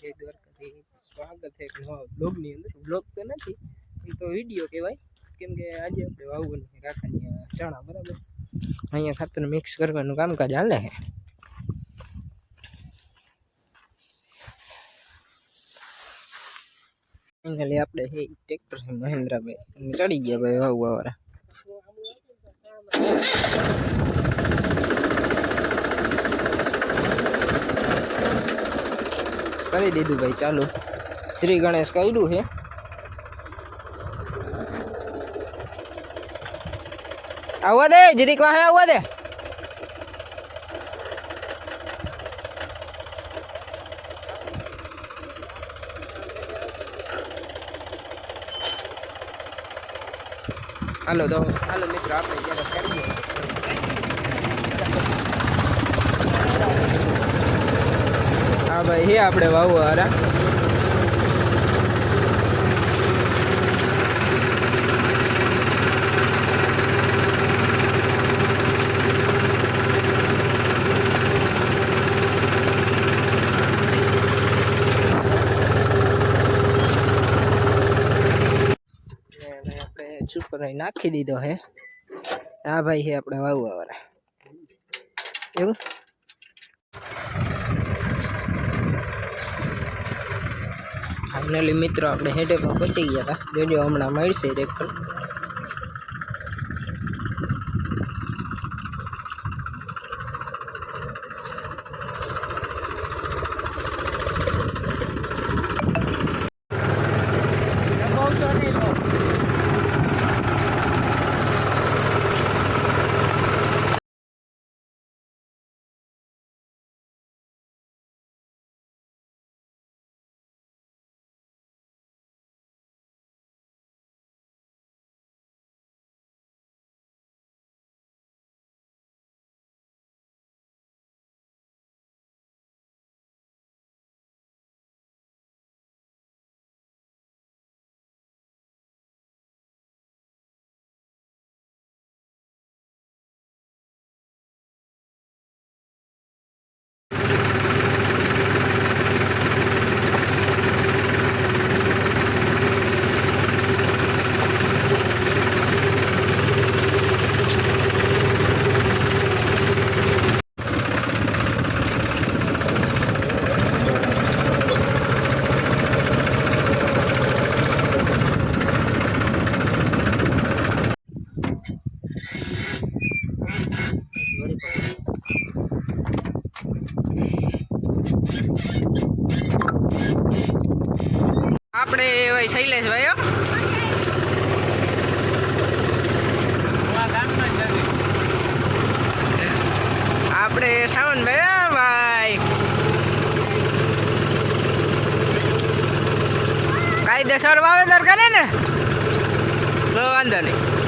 જય દ્વારકાથી સ્વાગત છે. નવા બ્લોગની અંદર. બ્લોગ તો નથી, એ તો વીડિયો કહેવાય. કેમ કે આજે આપણે વાવવાનું છે કાકાની ચણા, બરાબર? અહીંયા ખાતર મિક્સ કરવાનું કામકાજ હાલે છે. ફાઇનલી આપણે હે ટ્રેક્ટર છે મહેન્દ્રભાઈ. ચડી ગયા ભાઈ વાવવા વાળા કરી દીધું ભાઈ, ચાલુ. શ્રી ગણેશ કર્યું છે. આવવા દે, જરીક વાહે આવવા દે. હાલો, તો હાલો મિત્રો, આપણે જ્યારે કરીએ હા ભાઈ, હે આપણે વાવવા હારા નાખી દીધો હે. હા ભાઈ, હે આપણે વાવવા વાળા એવું? ફાઇનલી મિત્રો આપણે હેડે પણ પહોંચી ગયા હતા જોજો હમણાં મળશે ટ્રેક્ટર આપણે ભાઈ શૈલેષભાઈ હો. આપણે સાવનભાઈ ભાઈ. કાયદેસર વાવેતર કરે ને? તો વાંધો નહીં.